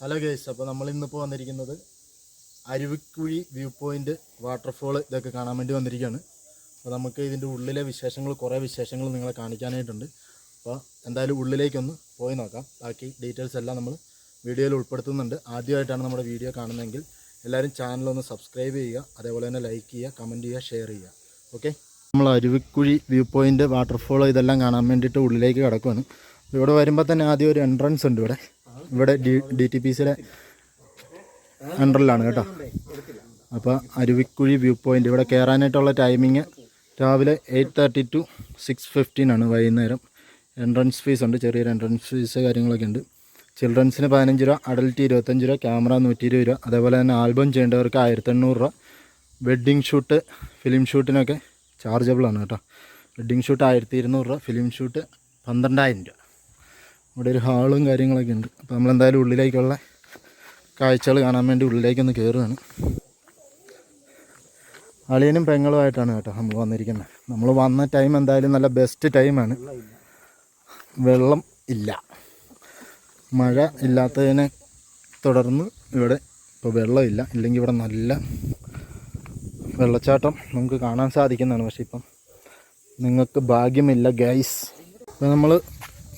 Hello guys അപ്പോൾ നമ്മൾ ഇന്നിപ്പോൾ വന്നിരിക്കുന്നത് അരുവിക്കുഴി വ്യൂ പോയിന്റ് വാട്ടർഫോൾ ഇതൊക്കെ കാണാൻ വേണ്ടി വന്നിരിക്കുകയാണ്. അപ്പോൾ നമുക്ക് ഇതിന്റെ ഉള്ളിലെ വിശേഷങ്ങൾ കുറേ വിശേഷങ്ങൾ നിങ്ങളെ കാണിക്കാനായിട്ടുണ്ട്. അപ്പോൾ എന്തായാലും ഉള്ളിലേക്കൊന്ന് പോയി നോക്കാം. ബാക്കി ഡീറ്റെയിൽസ് എല്ലാം നമ്മൾ വീഡിയോയിൽ ഉൾപ്പെടുത്തുന്നുണ്ട്. ആദ്യമായിട്ടാണ് നമ്മുടെ വീഡിയോ കാണുന്നതെങ്കിൽ എല്ലാവരും ചാനലൊന്ന് സബ്സ്ക്രൈബ് ചെയ്യുക അതേപോലെ തന്നെ ലൈക്ക് ചെയ്യുക കമന്റ് ചെയ്യുക ഷെയർ ചെയ്യുക. ഓക്കെ നമ്മൾ അരുവിക്കുഴി വ്യൂ പോയിന്റ് വാട്ടർഫോൾ ഇതെല്ലാം കാണാൻ വേണ്ടിയിട്ട് ഉള്ളിലേക്ക് കിടക്കുവാണ്. ഇവിടെ വരുമ്പോൾ തന്നെ ആദ്യം ഒരു എൻട്രൻസ് ഉണ്ട് ഇവിടെ. ഇവിടെ ഡി ടി പി സിയുടെ അണ്ടറിലാണ് കേട്ടോ. അപ്പോൾ അരുവിക്കുഴി വ്യൂ പോയിന്റ് ഇവിടെ കയറാനായിട്ടുള്ള ടൈമിങ് രാവിലെ eight thirty to six fifteen ആണ് വൈകുന്നേരം. എൻട്രൻസ് ഫീസ് ഉണ്ട് ചെറിയൊരു എൻട്രൻസ് ഫീസ് കാര്യങ്ങളൊക്കെ ഉണ്ട്. ചിൽഡ്രൻസിന് പതിനഞ്ച് രൂപ അഡൽറ്റ് ഇരുപത്തഞ്ച് രൂപ ക്യാമറ നൂറ്റി ഇരുപത് രൂപ. അതേപോലെ തന്നെ ആൽബം ചെയ്യേണ്ടവർക്ക് ആയിരത്തി എണ്ണൂറ് രൂപ വെഡ്ഡിങ് ഷൂട്ട് ഫിലിം ഷൂട്ടിനൊക്കെ ചാർജബിളാണ് കേട്ടോ. വെഡ്ഡിങ് ഷൂട്ട് ആയിരത്തി ഇരുന്നൂറ് രൂപ ഫിലിം ഷൂട്ട് പന്ത്രണ്ടായിരം രൂപ. ഇവിടെ ഒരു ഹാളും കാര്യങ്ങളൊക്കെ ഉണ്ട്. അപ്പോൾ നമ്മളെന്തായാലും ഉള്ളിലേക്കുള്ള കാഴ്ചകൾ കാണാൻ വേണ്ടി ഉള്ളിലേക്കൊന്ന് കയറുകയാണ് അളിയനും പെങ്ങളുമായിട്ടാണ് കേട്ടോ നമ്മൾ വന്നിരിക്കുന്നത്. നമ്മൾ വന്ന ടൈം എന്തായാലും നല്ല ബെസ്റ്റ് ടൈമാണ് വെള്ളം ഇല്ല. മഴ ഇല്ലാത്തതിനെ തുടർന്ന് ഇവിടെ ഇപ്പോൾ വെള്ളമില്ല ഇല്ലെങ്കിൽ ഇവിടെ നല്ല വെള്ളച്ചാട്ടം നമുക്ക് കാണാൻ സാധിക്കുന്നതാണ്. പക്ഷേ ഇപ്പം നിങ്ങൾക്ക് ഭാഗ്യമില്ല ഗൈസ് ഇപ്പം നമ്മൾ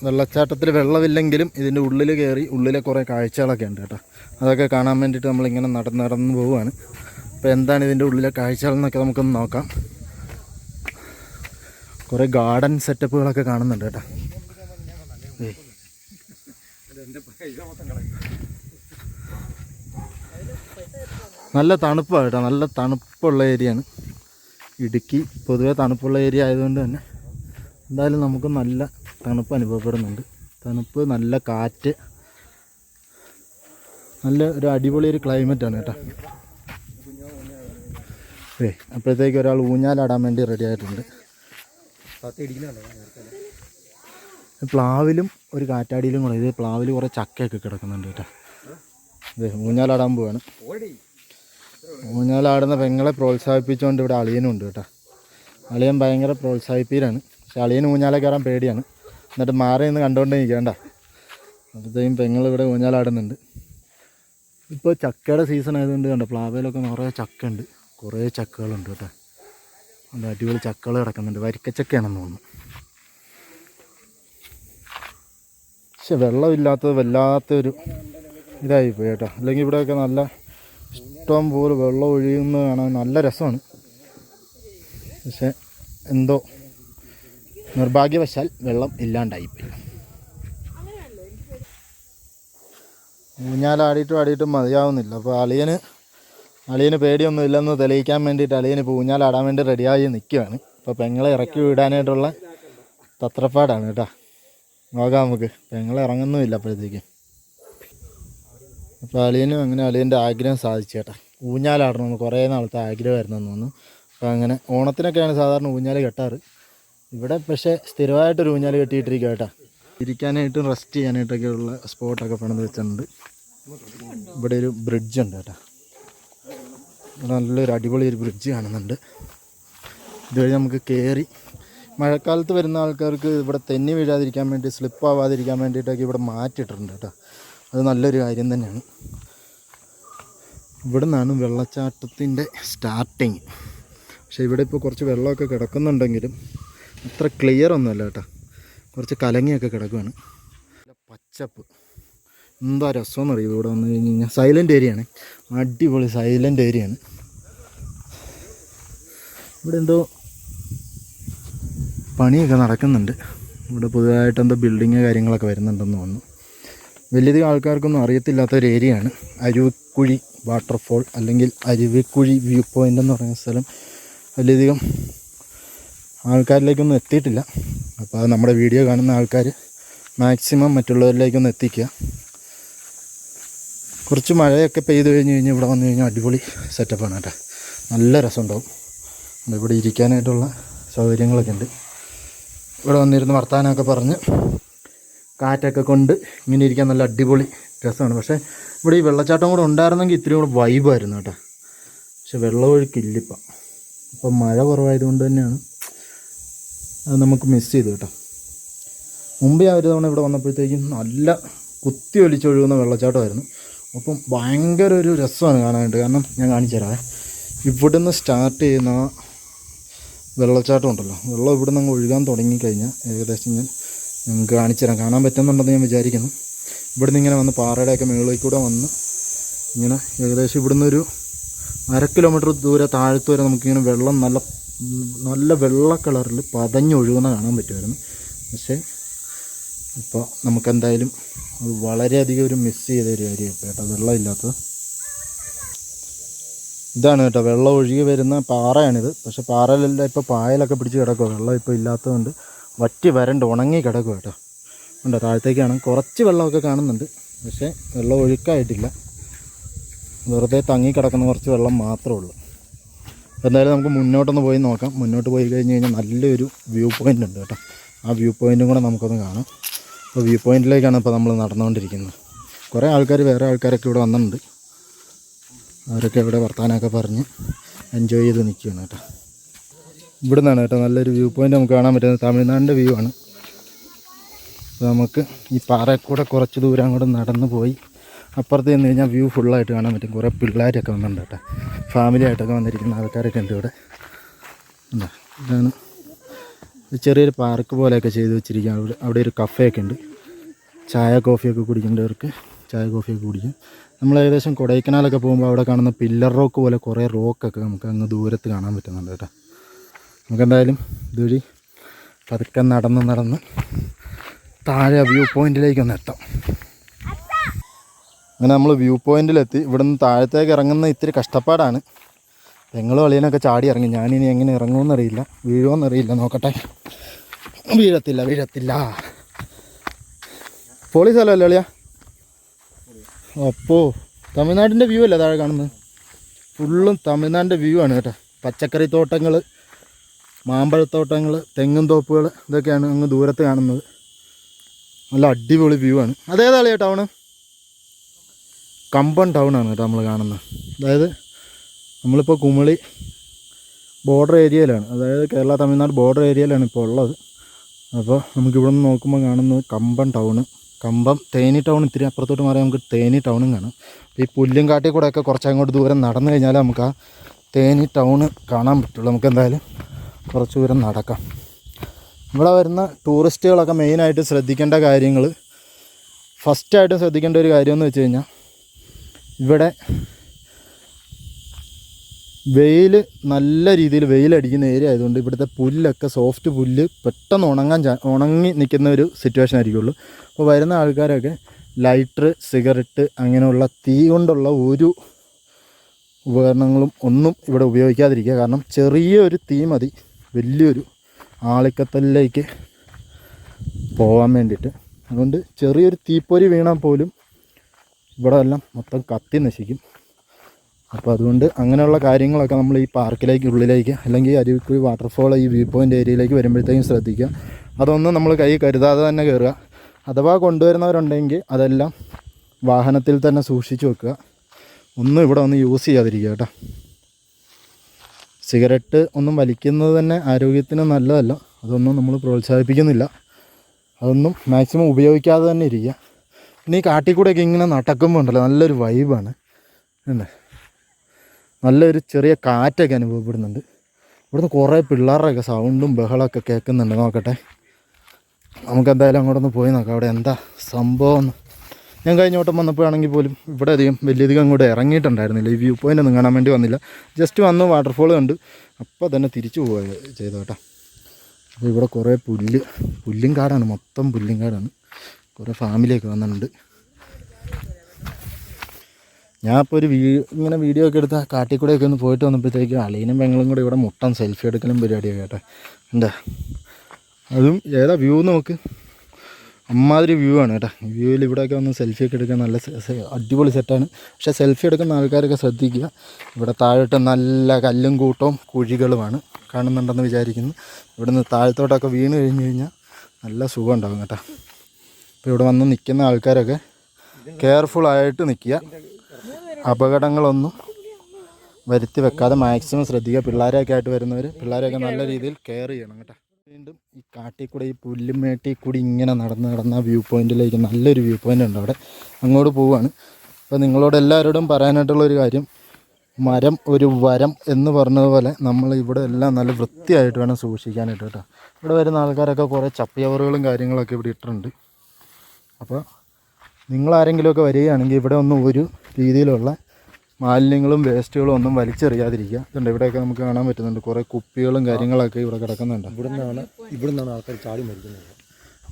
വെള്ളച്ചാട്ടത്തിൽ വെള്ളമില്ലെങ്കിലും ഇതിന്റെ ഉള്ളിൽ കയറി ഉള്ളിലെ കുറേ കാഴ്ചകളൊക്കെ ഉണ്ട് കേട്ടോ. അതൊക്കെ കാണാൻ വേണ്ടിയിട്ട് നമ്മളിങ്ങനെ നടന്ന് നടന്ന് പോവുകയാണ്. അപ്പോൾ എന്താണ് ഇതിന്റെ ഉള്ളിലെ കാഴ്ചകൾ എന്നൊക്കെ നമുക്കൊന്ന് നോക്കാം. കുറേ ഗാർഡൻ സെറ്റപ്പുകളൊക്കെ കാണുന്നുണ്ട് കേട്ടോ. നല്ല തണുപ്പാണ് കേട്ടോ. നല്ല തണുപ്പുള്ള ഏരിയയാണ്. ഇടുക്കി പൊതുവേ തണുപ്പുള്ള ഏരിയ ആയതുകൊണ്ട് തന്നെ. എന്തായാലും നമുക്ക് നല്ല തണുപ്പ് അനുഭവപ്പെടുന്നുണ്ട്. തണുപ്പ് നല്ല കാറ്റ്. നല്ല ഒരു അടിപൊളി ഒരു ക്ലൈമറ്റാണ് കേട്ടോ. ഏ അപ്പോഴത്തേക്ക് ഒരാൾ ഊഞ്ഞാലാടാൻ വേണ്ടി റെഡി ആയിട്ടുണ്ട്. പ്ലാവിലും ഒരു കാറ്റാടിയിലും കൂടെ ഇത് പ്ലാവിൽ കുറേ ചക്കയൊക്കെ കിടക്കുന്നുണ്ട് കേട്ടോ. അതെ ഊഞ്ഞാലാടാൻ പോവാണ്. ഊഞ്ഞാലാടുന്ന പെങ്ങളെ പ്രോത്സാഹിപ്പിച്ചുകൊണ്ട് ഇവിടെ അളിയനും ഉണ്ട് കേട്ടോ. അളിയൻ ഭയങ്കര പ്രോത്സാഹിപ്പീരാണ് പക്ഷെ അളിയൻ ഊഞ്ഞാലെ കയറാൻ പേടിയാണ്. എന്നിട്ട് മാറി നിന്ന് കണ്ടുകൊണ്ട് നിൽക്കണ്ട അപ്പോഴത്തേക്കും പെങ്ങൾ ഇവിടെ ഊഞ്ഞാലാടുന്നുണ്ട്. ഇപ്പോൾ ചക്കയുടെ സീസൺ ആയതുകൊണ്ട് കണ്ടോ പ്ലാവയിലൊക്കെ നിറയെ ചക്ക ഉണ്ട് കുറേ ചക്കകളുണ്ട് കേട്ടോ. നല്ല അടിപൊളി ചക്കകൾ കിടക്കുന്നുണ്ട്. വരിക്കച്ചക്കയാണെന്ന് തോന്നുന്നു. പക്ഷെ വെള്ളമില്ലാത്തത് വല്ലാത്തൊരു ഇതായി പോയി കേട്ടോ. അല്ലെങ്കിൽ ഇവിടെയൊക്കെ നല്ല ഇഷ്ടം പോലെ വെള്ളം ഒഴിയുന്നതാണ് നല്ല രസമാണ്. പക്ഷെ എന്തോ നിർഭാഗ്യവശാൽ വെള്ളം ഇല്ലാണ്ടായിപ്പോയി. ഊഞ്ഞാലാടിയിട്ടും ആടിയിട്ടും മതിയാവുന്നില്ല. അപ്പോൾ അളിയന് അളിയന് പേടിയൊന്നും ഇല്ലെന്ന് തെളിയിക്കാൻ വേണ്ടിയിട്ട് അളിയന് ഇപ്പോൾ ഊഞ്ഞാലാടാൻ വേണ്ടി റെഡിയായി നിൽക്കുകയാണ് അപ്പോൾ പെങ്ങളെ ഇറക്കി വിടാനായിട്ടുള്ള തത്രപ്പാടാണ് കേട്ടോ. നോക്കാം നമുക്ക്. പെങ്ങളെ ഇറങ്ങുന്നുമില്ല അപ്പോഴത്തേക്കും. അപ്പോൾ അളിയനും അങ്ങനെ അളിയന്റെ ആഗ്രഹം സാധിച്ചു കേട്ടോ. ഊഞ്ഞാലാടണമെന്ന് കുറേ നാളത്തെ ആഗ്രഹമായിരുന്നു തോന്നുന്നു. അപ്പോൾ അങ്ങനെ ഓണത്തിനൊക്കെയാണ് സാധാരണ ഊഞ്ഞാൽ കെട്ടാറ്. ഇവിടെ പക്ഷേ സ്ഥിരമായിട്ടൊരു ഊഞ്ഞാൽ കെട്ടിയിട്ടിരിക്കുക കേട്ടോ. ഇരിക്കാനായിട്ടും റെസ്റ്റ് ചെയ്യാനായിട്ടൊക്കെ ഉള്ള സ്പോട്ടൊക്കെ പണിത് വെച്ചിട്ടുണ്ട്. ഇവിടെ ഒരു ബ്രിഡ്ജ് ഉണ്ട് കേട്ടോ. ഇവിടെ നല്ലൊരു അടിപൊളി ഒരു ബ്രിഡ്ജ് കാണുന്നുണ്ട്. ഇതുവഴി നമുക്ക് കയറി മഴക്കാലത്ത് വരുന്ന ആൾക്കാർക്ക് ഇവിടെ തെന്നി വീഴാതിരിക്കാൻ വേണ്ടി സ്ലിപ്പ് ആവാതിരിക്കാൻ വേണ്ടിയിട്ടൊക്കെ ഇവിടെ മാറ്റിയിട്ടുണ്ട് കേട്ടോ. അത് നല്ലൊരു കാര്യം തന്നെയാണ്. ഇവിടെ നിന്നാണ് വെള്ളച്ചാട്ടത്തിന്റെ സ്റ്റാർട്ടിങ് പക്ഷേ ഇവിടെ ഇപ്പോൾ കുറച്ച് വെള്ളമൊക്കെ കിടക്കുന്നുണ്ടെങ്കിലും അത്ര ക്ലിയർ ഒന്നുമല്ല കേട്ടോ. കുറച്ച് കലങ്ങിയൊക്കെ കിടക്കുകയാണ് പച്ചപ്പ്. എന്താ രസമെന്ന് അറിയും? ഇവിടെ വന്നു കഴിഞ്ഞ് കഴിഞ്ഞാൽ സൈലന്റ് ഏരിയയാണ് അടിപൊളി സൈലന്റ് ഏരിയയാണ് ഇവിടെ എന്തോ പണിയൊക്കെ നടക്കുന്നുണ്ട്. ഇവിടെ പുതുതായിട്ട് എന്തോ ബിൽഡിങ് കാര്യങ്ങളൊക്കെ വരുന്നുണ്ടെന്ന് തോന്നുന്നു. വലിയധികം ആൾക്കാർക്കൊന്നും അറിയത്തില്ലാത്ത ഒരു ഏരിയയാണ് അരുവിക്കുഴി വാട്ടർഫോൾ അല്ലെങ്കിൽ അരുവിക്കുഴി വ്യൂ പോയിന്റ് എന്ന് പറയുന്ന സ്ഥലം. വലിയധികം ആൾക്കാരിലേക്കൊന്നും എത്തിയിട്ടില്ല. അപ്പോൾ അത് നമ്മുടെ വീഡിയോ കാണുന്ന ആൾക്കാർ മാക്സിമം മറ്റുള്ളവരിലേക്കൊന്ന് എത്തിക്കുക. കുറച്ച് മഴയൊക്കെ പെയ്ത് കഴിഞ്ഞ് കഴിഞ്ഞാൽ ഇവിടെ വന്നു കഴിഞ്ഞാൽ അടിപൊളി സെറ്റപ്പാണ് കേട്ടോ. നല്ല രസമുണ്ടാവും. ഇവിടെ ഇരിക്കാനായിട്ടുള്ള സൗകര്യങ്ങളൊക്കെ ഉണ്ട്. ഇവിടെ വന്നിരുന്ന് വർത്താനമൊക്കെ പറഞ്ഞ് കാറ്റൊക്കെ കൊണ്ട് ഇങ്ങനെ ഇരിക്കാൻ നല്ല അടിപൊളി രസമാണ്. പക്ഷേ ഇവിടെ ഈ വെള്ളച്ചാട്ടം കൂടെ ഉണ്ടായിരുന്നെങ്കിൽ ഇത്രയും കൂടെ വൈബായിരുന്നു കേട്ടോ. പക്ഷെ വെള്ളമൊഴുക്കില്ലിപ്പം ഇപ്പം മഴ കുറവായതുകൊണ്ട് തന്നെയാണ് അത് നമുക്ക് മിസ് ചെയ്തു കേട്ടോ. മുമ്പേ ആ ഒരു തവണ ഇവിടെ വന്നപ്പോഴത്തേക്കും നല്ല കുത്തി ഒലിച്ചൊഴുകുന്ന വെള്ളച്ചാട്ടമായിരുന്നു. അപ്പം ഭയങ്കര ഒരു രസമാണ് കാണാനായിട്ട്. കാരണം ഞാൻ കാണിച്ചു തരാം ഇവിടുന്ന് സ്റ്റാർട്ട് ചെയ്യുന്ന വെള്ളച്ചാട്ടം ഉണ്ടല്ലോ. വെള്ളം ഇവിടെ നിന്ന് അങ്ങ് ഒഴുകാൻ തുടങ്ങിക്കഴിഞ്ഞാൽ ഏകദേശം ഞാൻ നിങ്ങൾക്ക് കാണിച്ചു തരാം. കാണാൻ പറ്റുന്നുണ്ടെന്ന് ഞാൻ വിചാരിക്കുന്നു. ഇവിടുന്ന് ഇങ്ങനെ വന്ന് പാറയുടെയൊക്കെ മുകളിലേക്ക് കൂടെ വന്ന് ഇങ്ങനെ ഏകദേശം ഇവിടുന്ന് ഒരു അര കിലോമീറ്റർ ദൂരെ താഴത്ത് വരെ നമുക്കിങ്ങനെ വെള്ളം നല്ല നല്ല വെള്ള കളറിൽ പതഞ്ഞൊഴുകുന്ന കാണാൻ പറ്റുമായിരുന്നു. പക്ഷേ ഇപ്പോൾ നമുക്കെന്തായാലും അത് വളരെയധികം ഒരു മിസ് ചെയ്ത ഒരു കാര്യമാണ് കേട്ടോ. വെള്ളമില്ലാത്തത് ഇതാണ് കേട്ടോ. വെള്ളം ഒഴുകി വരുന്ന പാറയാണിത്. പക്ഷേ പാറയിലെല്ലാം ഇപ്പോൾ പായലൊക്കെ പിടിച്ച് കിടക്കുക വെള്ളം ഇപ്പോൾ ഇല്ലാത്തതുകൊണ്ട് വറ്റി വരണ്ട് ഉണങ്ങി കിടക്കുക കേട്ടോ. ഉണ്ട് താഴത്തേക്കാണ്. കുറച്ച് വെള്ളമൊക്കെ കാണുന്നുണ്ട്. പക്ഷേ വെള്ളം ഒഴുക്കായിട്ടില്ല. വെറുതെ തങ്ങി കിടക്കുന്ന കുറച്ച് വെള്ളം മാത്രമേ ഉള്ളൂ. എന്തായാലും നമുക്ക് മുന്നോട്ടൊന്ന് പോയി നോക്കാം. മുന്നോട്ട് പോയി കഴിഞ്ഞ് കഴിഞ്ഞാൽ നല്ലൊരു വ്യൂ പോയിന്റ് ഉണ്ട് കേട്ടോ. ആ വ്യൂ പോയിന്റും കൂടെ നമുക്കൊന്ന് കാണാം. അപ്പോൾ വ്യൂ പോയിന്റിലേക്കാണ് ഇപ്പോൾ നമ്മൾ നടന്നുകൊണ്ടിരിക്കുന്നത്. കുറേ ആൾക്കാർ വേറെ ആൾക്കാരൊക്കെ ഇവിടെ വന്നിട്ടുണ്ട്. അവരൊക്കെ ഇവിടെ വർത്താനമൊക്കെ പറഞ്ഞ് എൻജോയ് ചെയ്ത് നിൽക്കുകയാണ് കേട്ടോ. ഇവിടെ നിന്നാണ് കേട്ടോ നല്ലൊരു വ്യൂ പോയിന്റ് നമുക്ക് കാണാൻ പറ്റുന്നത്. തമിഴ്നാടിന്റെ വ്യൂ ആണ്. നമുക്ക് ഈ പാറയിൽ കൂടെ കുറച്ച് ദൂരം അങ്ങോട്ട് നടന്ന് പോയി അപ്പുറത്ത് നിന്ന് കഴിഞ്ഞാൽ വ്യൂ ഫുള്ളായിട്ട് കാണാൻ പറ്റും. കുറേ പിള്ളേരൊക്കെ വന്നിട്ടുണ്ട് കേട്ടോ. ഫാമിലി ആയിട്ടൊക്കെ വന്നിരിക്കുന്ന ആൾക്കാരൊക്കെ ഉണ്ട് ഇവിടെ. ഇതാണ്. ചെറിയൊരു പാർക്ക് പോലെയൊക്കെ ചെയ്ത് വെച്ചിരിക്കുക അവിടെ അവിടെ ഒരു കഫേയൊക്കെ ഉണ്ട്. ചായ കോഫിയൊക്കെ കുടിക്കേണ്ടവർക്ക് ചായ കോഫിയൊക്കെ കുടിക്കും. നമ്മൾ ഏകദേശം കൊടൈക്കനാലൊക്കെ പോകുമ്പോൾ അവിടെ കാണുന്ന പില്ലർ റോക്ക് പോലെ കുറേ റോക്കൊക്കെ നമുക്ക് അങ്ങ് ദൂരത്ത് കാണാൻ പറ്റുന്നുണ്ട് കേട്ടോ. നമുക്കെന്തായാലും ഇതുവഴി പതുക്കെ നടന്ന് നടന്ന് താഴെ വ്യൂ പോയിന്റിലേക്ക് ഒന്ന് എത്താം. അങ്ങനെ നമ്മൾ വ്യൂ പോയിന്റിലെത്തി. ഇവിടെ നിന്ന് താഴത്തേക്ക് ഇറങ്ങുന്ന ഇത്തിരി കഷ്ടപ്പാടാണ്. പെങ്ങളും അളിയനൊക്കെ ചാടി ഇറങ്ങി. ഞാനിനി എങ്ങനെ ഇറങ്ങുമെന്നറിയില്ല. വീഴുമെന്നറിയില്ല നോക്കട്ടെ. വീഴത്തില്ല വീഴത്തില്ല. പൊളി സ്ഥലമല്ലേ അളിയ? അപ്പോ തമിഴ്നാടിന്റെ വ്യൂ അല്ലേ താഴെ കാണുന്നത്? ഫുള്ളും തമിഴ്നാടിന്റെ വ്യൂ ആണ് കേട്ടോ. പച്ചക്കറി തോട്ടങ്ങൾ മാമ്പഴത്തോട്ടങ്ങൾ തെങ്ങും തോപ്പുകൾ ഇതൊക്കെയാണ് അങ്ങ് ദൂരത്ത് കാണുന്നത്. നല്ല അടിപൊളി വ്യൂ ആണ്. അതേതാളിയാ ടൗണ് കമ്പൻ ടൗൺ ആണ് കേട്ടോ നമ്മൾ കാണുന്നത് അതായത് നമ്മളിപ്പോൾ കുമളി ബോർഡർ ഏരിയയിലാണ് അതായത് കേരള തമിഴ്നാട് ബോർഡർ ഏരിയയിലാണ് ഇപ്പോൾ ഉള്ളത്. അപ്പോൾ നമുക്കിവിടെ നിന്ന് നോക്കുമ്പോൾ കാണുന്നത് കമ്പൻ ടൗണ് കമ്പം തേനി ടൗൺ ഇത്തിരി അപ്പുറത്തോട്ട് മാറി നമുക്ക് തേനി ടൗണും കാണാം. ഈ പുല്ലും കാട്ടിൽ കൂടെ ഒക്കെ കുറച്ച് അങ്ങോട്ട് ദൂരം നടന്നു കഴിഞ്ഞാൽ നമുക്ക് ആ തേനി ടൗണ് കാണാൻ പറ്റുള്ളൂ. നമുക്ക് എന്തായാലും കുറച്ച് ദൂരം നടക്കാം. ഇവിടെ വരുന്ന ടൂറിസ്റ്റുകളൊക്കെ മെയിനായിട്ട് ശ്രദ്ധിക്കേണ്ട കാര്യങ്ങൾ ഫസ്റ്റായിട്ട് ശ്രദ്ധിക്കേണ്ട ഒരു കാര്യം എന്ന് വെച്ച് കഴിഞ്ഞാൽ ഇവിടെ വെയിൽ നല്ല രീതിയിൽ വെയിലടിക്കുന്ന ഏരിയ ആയതുകൊണ്ട് ഇവിടുത്തെ പുല്ലൊക്കെ സോഫ്റ്റ് പുല്ല് പെട്ടെന്ന് ഉണങ്ങാൻ ഉണങ്ങി നിൽക്കുന്ന ഒരു സിറ്റുവേഷൻ ആയിരിക്കുള്ളൂ. അപ്പോൾ വരുന്ന ആൾക്കാരൊക്കെ ലൈറ്റർ സിഗരറ്റ് അങ്ങനെയുള്ള തീ കൊണ്ടുള്ള ഒരു ഉപകരണങ്ങളും ഒന്നും ഇവിടെ ഉപയോഗിക്കാതിരിക്കുക. കാരണം ചെറിയൊരു തീ മതി. വലിയൊരു ആളിക്കത്തലിലേക്ക് പോകാൻ വേണ്ടിയിട്ട്. അതുകൊണ്ട് ചെറിയൊരു തീപ്പൊരി വീണാൽ പോലും ഇവിടെ എല്ലാം മൊത്തം കത്തി നശിക്കും. അപ്പോൾ അതുകൊണ്ട് അങ്ങനെയുള്ള കാര്യങ്ങളൊക്കെ നമ്മൾ ഈ പാർക്കിലേക്ക് ഉള്ളിലേക്ക് അല്ലെങ്കിൽ അരുവിക്കുഴി വാട്ടർഫോൾ ഈ വ്യൂ പോയിന്റ് ഏരിയയിലേക്ക് വരുമ്പോഴത്തേക്കും ശ്രദ്ധിക്കുക. അതൊന്നും നമ്മൾ കൈ കരുതാതെ തന്നെ കയറുക. അഥവാ കൊണ്ടുവരുന്നവരുണ്ടെങ്കിൽ അതെല്ലാം വാഹനത്തിൽ തന്നെ സൂക്ഷിച്ചു വെക്കുക. ഒന്നും ഇവിടെ ഒന്ന് യൂസ് ചെയ്യാതിരിക്കുക കേട്ടോ. സിഗരറ്റ് ഒന്നും വലിക്കുന്നത് തന്നെ ആരോഗ്യത്തിന് നല്ലതല്ല. അതൊന്നും നമ്മൾ പ്രോത്സാഹിപ്പിക്കുന്നില്ല. അതൊന്നും മാക്സിമം ഉപയോഗിക്കാതെ തന്നെ ഇരിക്കുക. പിന്നെ ഈ കാട്ടിക്കൂടെയൊക്കെ ഇങ്ങനെ നടക്കുമ്പോൾ ഉണ്ടല്ലോ നല്ലൊരു വൈബാണ് അല്ലേ? നല്ലൊരു ചെറിയ കാറ്റൊക്കെ അനുഭവപ്പെടുന്നുണ്ട്. ഇവിടുന്ന് കുറേ പിള്ളേരുടെയൊക്കെ സൗണ്ടും ബഹളമൊക്കെ കേൾക്കുന്നുണ്ട്. നോക്കട്ടെ. നമുക്കെന്തായാലും അങ്ങോട്ടൊന്ന് പോയി നോക്കാം. അവിടെ എന്താ സംഭവം? ഞാൻ കഴിഞ്ഞ വട്ടം വന്നപ്പോഴാണെങ്കിൽ പോലും ഇവിടെ അധികം വലിയധികം അങ്ങോട്ട് ഇറങ്ങിയിട്ടുണ്ടായിരുന്നില്ല. ഈ വ്യൂ പോയിന്റ് ഒന്നും കാണാൻ വേണ്ടി വന്നില്ല. ജസ്റ്റ് വന്ന് വാട്ടർഫോൾ കണ്ട്. അപ്പോൾ തന്നെ തിരിച്ചു പോവുക ചെയ്തോട്ടെ അപ്പോൾ ഇവിടെ കുറേ പുല്ല് പുല്ലും കാടാണ് മൊത്തം പുല്ലും കാടാണ് കുറേ ഫാമിലിയൊക്കെ വന്നിട്ടുണ്ട്. ഞാൻ ഇപ്പോൾ ഒരു വീ ഇങ്ങനെ വീഡിയോ ഒക്കെ എടുത്ത് കാട്ടിൽ ഒക്കെ ഒന്ന് പോയിട്ട് വന്നപ്പോഴത്തേക്കും അളീനും പെങ്ങളും കൂടെ ഇവിടെ മുട്ടൻ സെൽഫി എടുക്കലും പരിപാടിയൊക്കെ കേട്ടോ. എന്താ? അതും ഏതാ വ്യൂ നോക്ക്. അമ്മാതിരി വ്യൂ ആണ് കേട്ടോ. വ്യൂവിൽ ഇവിടെയൊക്കെ ഒന്ന് സെൽഫി ഒക്കെ എടുക്കാൻ നല്ല അടിപൊളി സെറ്റാണ് പക്ഷേ സെൽഫി എടുക്കുന്ന ആൾക്കാരൊക്കെ ശ്രദ്ധിക്കുക. ഇവിടെ താഴോട്ട് നല്ല കല്ലും കൂട്ടവും കുഴികളുമാണ് കാണുന്നുണ്ടെന്ന് വിചാരിക്കുന്നു. ഇവിടുന്ന് താഴത്തോട്ടൊക്കെ വീണ് കഴിഞ്ഞ് കഴിഞ്ഞാൽ നല്ല സുഖം ഉണ്ടാകും കേട്ടോ. അപ്പോൾ ഇവിടെ വന്ന് നിൽക്കുന്ന ആൾക്കാരൊക്കെ കെയർഫുൾ ആയിട്ട് നിൽക്കുക അപകടങ്ങളൊന്നും വരുത്തി വെക്കാതെ മാക്സിമം ശ്രദ്ധിക്കുക. പിള്ളേരെയൊക്കെ ആയിട്ട് വരുന്നവർ പിള്ളേരെയൊക്കെ നല്ല രീതിയിൽ കെയർ ചെയ്യണം കേട്ടോ. വീണ്ടും ഈ കാട്ടിൽ കൂടെ ഈ പുല്ലും മേട്ടിൽ കൂടി ഇങ്ങനെ നടന്ന് നടന്ന വ്യൂ പോയിന്റിലേക്ക് നല്ലൊരു വ്യൂ പോയിന്റ് ഉണ്ട് അവിടെ. അങ്ങോട്ട് പോവുകയാണ് അപ്പോൾ നിങ്ങളോട് എല്ലാവരോടും പറയാനായിട്ടുള്ളൊരു കാര്യം മരം ഒരു വരം എന്ന് പറഞ്ഞതുപോലെ നമ്മൾ ഇവിടെ എല്ലാം നല്ല വൃത്തിയായിട്ട് വേണം സൂക്ഷിക്കാനായിട്ട് കേട്ടോ. ഇവിടെ വരുന്ന ആൾക്കാരൊക്കെ കുറേ ചപ്പയവറുകളും കാര്യങ്ങളൊക്കെ ഇവിടെ ഇട്ടിട്ടുണ്ട്. അപ്പോൾ നിങ്ങളാരെങ്കിലുമൊക്കെ വരികയാണെങ്കിൽ ഇവിടെ ഒന്നും ഒരു രീതിയിലുള്ള മാലിന്യങ്ങളും വേസ്റ്റുകളും ഒന്നും വലിച്ചെറിയാതിരിക്കുക. ഇതുണ്ട് ഇവിടെയൊക്കെ നമുക്ക് കാണാൻ പറ്റുന്നുണ്ട്. കുറേ കുപ്പികളും കാര്യങ്ങളൊക്കെ ഇവിടെ കിടക്കുന്നുണ്ട്. ഇവിടെ നിന്നാണ് ഇവിടെ നിന്നാണ് ആൾക്കാർ ചാടി മരിക്കുന്നത്.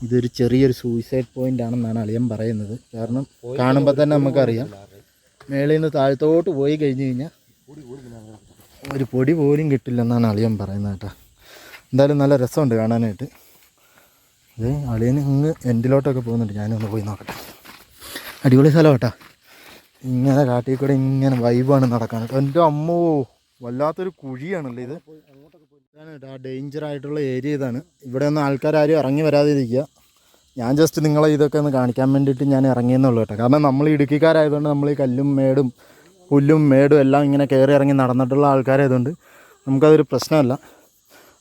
ഇതൊരു ചെറിയൊരു സൂയിസൈഡ് പോയിന്റ് ആണെന്നാണ് അളിയൻ പറയുന്നത്. കാരണം കാണുമ്പോൾ തന്നെ നമുക്കറിയാം. മേളിൽ നിന്ന് താഴത്തോട്ട് പോയി കഴിഞ്ഞ് കഴിഞ്ഞാൽ ഒരു പൊടി പോലും കിട്ടില്ലെന്നാണ് അളിയൻ പറയുന്നത് കേട്ടോ. എന്തായാലും നല്ല രസമുണ്ട് കാണാനായിട്ട്. ഇത് അളിയൻ ഇങ്ങ് എൻഡിലോട്ടൊക്കെ പോകുന്നുണ്ട്? ഞാനൊന്ന് പോയി നോക്കട്ടെ. അടിപൊളി സ്ഥലം കേട്ടോ ഇങ്ങനെ കാട്ടിൽ കൂടെ ഇങ്ങനെ വൈബാണ് നടക്കാൻ. എന്റെ അമ്മോ വല്ലാത്തൊരു കുഴിയാണല്ലേ ഇത്? ഇതാണ് ആ ഡേഞ്ചർ ആയിട്ടുള്ള ഏരിയ ഇതാണ്. ഇവിടെ ഒന്നും ആൾക്കാരും ഇറങ്ങി വരാതിരിക്കുക. ഞാൻ ജസ്റ്റ് നിങ്ങളെ ഇതൊക്കെ ഒന്ന് കാണിക്കാൻ വേണ്ടിയിട്ട് ഞാൻ ഇറങ്ങിയെന്നുള്ളൂ കേട്ടോ. കാരണം നമ്മൾ ഇടുക്കിക്കാരായതുകൊണ്ട് നമ്മൾ ഈ കല്ലും മേടും പുല്ലും മേടും എല്ലാം ഇങ്ങനെ കയറി ഇറങ്ങി നടന്നിട്ടുള്ള ആൾക്കാരായതുകൊണ്ട് നമുക്കതൊരു പ്രശ്നമല്ല.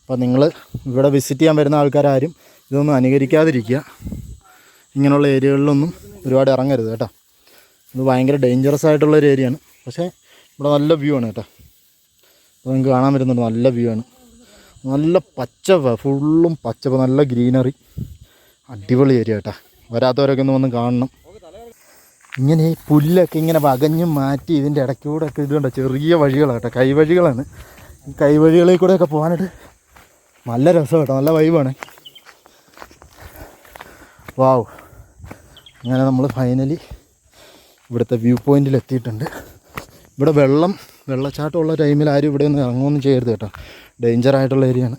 അപ്പോൾ നിങ്ങൾ ഇവിടെ വിസിറ്റ് ചെയ്യാൻ വരുന്ന ആൾക്കാരും ഇതൊന്നും അനുകരിക്കാതിരിക്കുക. ഇങ്ങനെയുള്ള ഏരിയകളിലൊന്നും ഒരുപാട് ഇറങ്ങരുത് കേട്ടോ. ഇത് ഭയങ്കര ഡേഞ്ചറസ് ആയിട്ടുള്ള ഒരു ഏരിയയാണ് പക്ഷേ ഇവിടെ നല്ല വ്യൂ ആണ് കേട്ടോ. അപ്പോൾ നിങ്ങൾക്ക് കാണാൻ പറ്റുന്നുണ്ട്. നല്ല വ്യൂ ആണ്. നല്ല പച്ചപ്പ് ഫുള്ളും പച്ചപ്പ് നല്ല ഗ്രീനറി അടിപൊളി ഏരിയ കേട്ടോ. വരാത്തവരൊക്കെ ഒന്ന് വന്ന് കാണണം. ഇങ്ങനെ ഈ പുല്ലൊക്കെ ഇങ്ങനെ വകഞ്ഞ് മാറ്റി ഇതിന്റെ ഇടയ്ക്കൂടെ ഒക്കെ ഇതുണ്ട് ചെറിയ വഴികളാണ് കേട്ടോ. കൈവഴികളാണ്. കൈവഴികളിൽ കൂടെയൊക്കെ പോകാനായിട്ട് നല്ല രസം കേട്ടോ. നല്ല വൈബാണ് വാവ്. അങ്ങനെ നമ്മൾ ഫൈനലി ഇവിടുത്തെ വ്യൂ പോയിന്റിൽ എത്തിയിട്ടുണ്ട്. ഇവിടെ വെള്ളം വെള്ളച്ചാട്ടമുള്ള ടൈമിൽ ആരും ഇവിടെ ഒന്നും ഇറങ്ങുമൊന്നും ചെയ്യരുത് കേട്ടോ. ഡേഞ്ചർ ആയിട്ടുള്ള ഏരിയയാണ്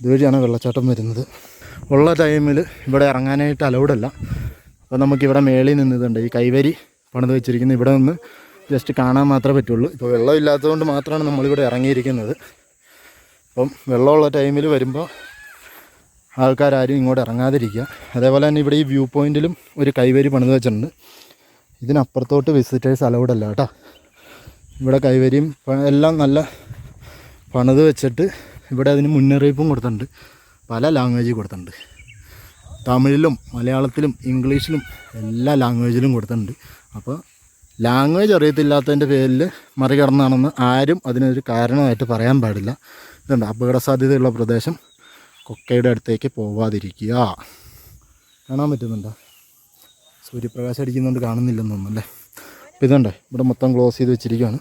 ഇതുവഴിയാണ് വെള്ളച്ചാട്ടം വരുന്നത്. ഉള്ള ടൈമിൽ ഇവിടെ ഇറങ്ങാനായിട്ട് അലൗഡല്ല അപ്പോൾ നമുക്കിവിടെ മേളിൽ നിന്ന് ഇതുണ്ട് ഈ കൈവരി പണിത് വെച്ചിരിക്കുന്നത് ഇവിടെ നിന്ന് ജസ്റ്റ് കാണാൻ മാത്രമേ പറ്റുള്ളൂ. ഇപ്പോൾ വെള്ളമില്ലാത്തതുകൊണ്ട് മാത്രമാണ് നമ്മളിവിടെ ഇറങ്ങിയിരിക്കുന്നത്. അപ്പം വെള്ളമുള്ള ടൈമിൽ വരുമ്പോൾ ആൾക്കാരും ഇങ്ങോട്ട് ഇറങ്ങാതിരിക്കുക. അതേപോലെ തന്നെ ഇവിടെ ഈ വ്യൂ പോയിന്റിലും ഒരു കൈവരി പണിത് വെച്ചിട്ടുണ്ട്. ഇതിനപ്പുറത്തോട്ട് വിസിറ്റേഴ്സ് അലൗഡ് അല്ല കേട്ടോ. ഇവിടെ കൈവരിയും എല്ലാം നല്ല പണിത് വെച്ചിട്ട് ഇവിടെ അതിന് മുന്നറിയിപ്പും കൊടുത്തിട്ടുണ്ട്. പല ലാംഗ്വേജിൽ കൊടുത്തിട്ടുണ്ട്. തമിഴിലും മലയാളത്തിലും ഇംഗ്ലീഷിലും എല്ലാ ലാംഗ്വേജിലും കൊടുത്തിട്ടുണ്ട്. അപ്പോൾ ലാംഗ്വേജ് അറിയത്തില്ലാത്തതിന്റെ പേരിൽ മറികടന്നാണെന്ന് ആരും അതിനൊരു കാരണമായിട്ട് പറയാൻ പാടില്ല. ഇതുണ്ട് അപകട സാധ്യതയുള്ള പ്രദേശം. കൊക്കയുടെ അടുത്തേക്ക് പോവാതിരിക്കുക. കാണാൻ പറ്റുന്നുണ്ടോ? സൂര്യപ്രകാശം അടിക്കുന്നതുകൊണ്ട് കാണുന്നില്ലെന്ന് തോന്നുന്നു അല്ലേ അപ്പോൾ ഇതുണ്ട് ഇവിടെ മൊത്തം ക്ലോസ് ചെയ്ത് വെച്ചിരിക്കുകയാണ്.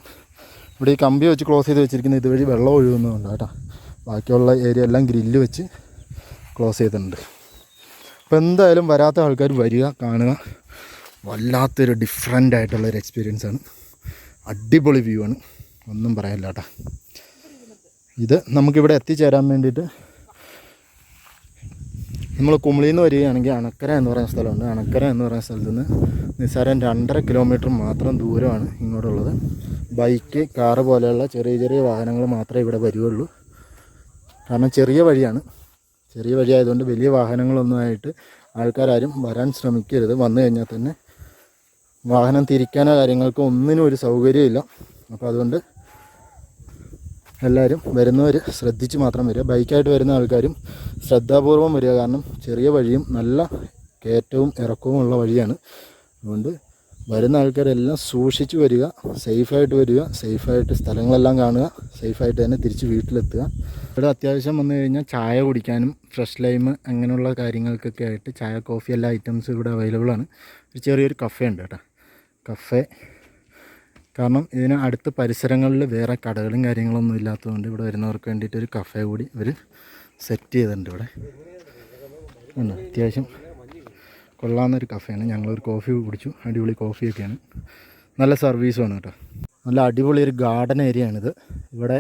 ഇവിടെ ഈ കമ്പി വെച്ച് ക്ലോസ് ചെയ്ത് വെച്ചിരിക്കുന്നത് ഇതുവഴി വെള്ളം ഒഴുകുന്നുണ്ട് കേട്ടോ. ബാക്കിയുള്ള ഏരിയ എല്ലാം ഗ്രില്ല് വെച്ച് ക്ലോസ് ചെയ്തിട്ടുണ്ട്. അപ്പോൾ എന്തായാലും വരാത്ത ആൾക്കാർ വരിക കാണുക. വല്ലാത്തൊരു ഡിഫറെന്റ് ആയിട്ടുള്ളൊരു എക്സ്പീരിയൻസ് ആണ്. അടിപൊളി വ്യൂ ആണ്. ഒന്നും പറയാനില്ല കേട്ടോ. ഇത് നമുക്കിവിടെ എത്തിച്ചേരാൻ വേണ്ടിയിട്ട് നമ്മൾ കുമളിയിൽ നിന്ന് വരികയാണെങ്കിൽ അണക്കര എന്ന് പറയുന്ന സ്ഥലമുണ്ട്. അണക്കര എന്ന് പറയുന്ന സ്ഥലത്ത് നിന്ന് നിസ്സാരം രണ്ടര കിലോമീറ്റർ മാത്രം ദൂരമാണ് ഇങ്ങോട്ടുള്ളത്. ബൈക്ക് കാറ് പോലെയുള്ള ചെറിയ ചെറിയ വാഹനങ്ങൾ മാത്രമേ ഇവിടെ വരികയുള്ളൂ. കാരണം ചെറിയ വഴിയാണ്. ചെറിയ വഴിയായതുകൊണ്ട് വലിയ വാഹനങ്ങളൊന്നുമായിട്ട് ആൾക്കാരും വരാൻ ശ്രമിക്കരുത്. വന്നു കഴിഞ്ഞാൽ തന്നെ വാഹനം തിരിക്കാനോ കാര്യങ്ങൾക്കോ ഒന്നിനും ഒരു സൗകര്യമില്ല. അപ്പോൾ അതുകൊണ്ട് എല്ലാവരും വരുന്നവർ ശ്രദ്ധിച്ച് മാത്രം വരിക. ബൈക്കായിട്ട് വരുന്ന ആൾക്കാരും ശ്രദ്ധാപൂർവം വരിക. കാരണം ചെറിയ വഴിയും നല്ല കയറ്റവും ഇറക്കവും ഉള്ള വഴിയാണ്. അതുകൊണ്ട് വരുന്ന ആൾക്കാരെല്ലാം സൂക്ഷിച്ച് വരിക. സേഫായിട്ട് വരിക. സേഫായിട്ട് സ്ഥലങ്ങളെല്ലാം കാണുക. സേഫായിട്ട് തന്നെ തിരിച്ച് വീട്ടിലെത്തുക. ഇവിടെ അത്യാവശ്യം വന്നു കഴിഞ്ഞാൽ ചായ കുടിക്കാനും ഫ്രഷ് ലൈം അങ്ങനെയുള്ള കാര്യങ്ങൾക്കൊക്കെ ആയിട്ട് ചായ കോഫി എല്ലാ ഐറ്റംസും ഇവിടെ അവൈലബിൾ ആണ്. ഒരു ചെറിയൊരു കഫേ ഉണ്ട് കേട്ടോ. കഫേ കാരണം ഇതിന് അടുത്ത പരിസരങ്ങളിൽ വേറെ കടകളും കാര്യങ്ങളൊന്നും ഇല്ലാത്തതുകൊണ്ട് ഇവിടെ വരുന്നവർക്ക് വേണ്ടിയിട്ട് ഒരു കഫേ കൂടി ഇവർ സെറ്റ് ചെയ്തിട്ടുണ്ട് ഇവിടെ. ഉണ്ട് അത്യാവശ്യം കൊള്ളാവുന്നൊരു കഫേയാണ് ഞങ്ങളൊരു കോഫി കുടിച്ചു. അടിപൊളി കോഫിയൊക്കെയാണ് നല്ല സർവീസുമാണ് കേട്ടോ. നല്ല അടിപൊളി ഒരു ഗാർഡൻ ഏരിയ ആണിത്. ഇവിടെ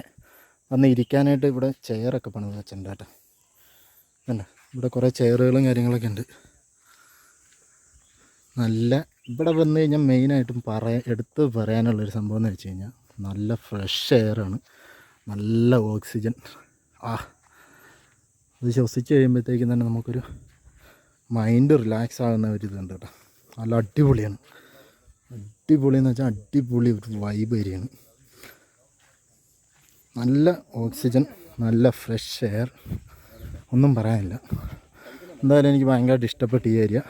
വന്ന് ഇരിക്കാനായിട്ട് ഇവിടെ ചെയറൊക്കെ പണിത് വെച്ചിട്ടുണ്ട് കേട്ടോ. ഇവിടെ കുറേ ചെയറുകളും കാര്യങ്ങളൊക്കെ ഉണ്ട്. നല്ല ഇവിടെ വന്നു കഴിഞ്ഞാൽ മെയിനായിട്ടും പറയാൻ എടുത്ത് പറയാനുള്ളൊരു സംഭവം എന്ന് വെച്ച് കഴിഞ്ഞാൽ നല്ല ഫ്രഷ് എയറാണ് നല്ല ഓക്സിജൻ ആ അത് ശ്വസിച്ച് കഴിയുമ്പോഴത്തേക്കും തന്നെ നമുക്കൊരു മൈൻഡ് റിലാക്സ് ആകുന്ന ഒരു ഇതുണ്ട് കേട്ടോ. നല്ല അടിപൊളിയാണ്. അടിപൊളി എന്ന് വെച്ചാൽ അടിപൊളി ഒരു വൈബ് ഏരിയയാണ്. നല്ല ഓക്സിജൻ നല്ല ഫ്രഷ് എയർ ഒന്നും പറയാനില്ല. എന്തായാലും എനിക്ക് ഭയങ്കരമായിട്ട് ഇഷ്ടപ്പെട്ട ഈ ഏരിയ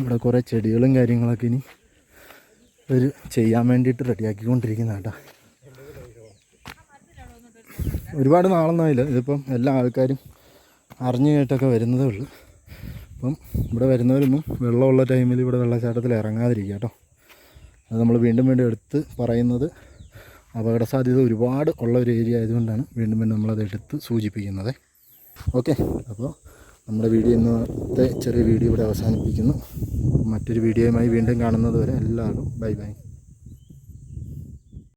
ഇവിടെ കുറേ ചെടികളും കാര്യങ്ങളൊക്കെ ഇനി ഒരു ചെയ്യാൻ വേണ്ടിയിട്ട് റെഡിയാക്കിക്കൊണ്ടിരിക്കുന്ന കേട്ടോ. ഒരുപാട് നാളൊന്നുമായില്ല ഇതിപ്പം എല്ലാ ആൾക്കാരും അറിഞ്ഞു കേട്ടൊക്കെ വരുന്നതേ ഉള്ളൂ. അപ്പം ഇവിടെ വരുന്നവരൊന്നും വെള്ളമുള്ള ടൈമിൽ ഇവിടെ വെള്ളച്ചാട്ടത്തിൽ ഇറങ്ങാതിരിക്കുക കേട്ടോ. അത് നമ്മൾ വീണ്ടും വീണ്ടും എടുത്ത് പറയുന്നത് അപകട സാധ്യത ഒരുപാട് ഉള്ള ഒരു ഏരിയ ആയതുകൊണ്ടാണ് വീണ്ടും വീണ്ടും നമ്മളത് എടുത്ത് സൂചിപ്പിക്കുന്നത്. ഓക്കെ അപ്പോൾ നമ്മുടെ വീഡിയോ ഇന്നത്തെ ചെറിയ വീഡിയോ ഇവിടെ അവസാനിപ്പിക്കുന്നു. മറ്റൊരു വീഡിയോയുമായി വീണ്ടും കാണുന്നത് വരെ എല്ലാവർക്കും ബൈ ബൈ.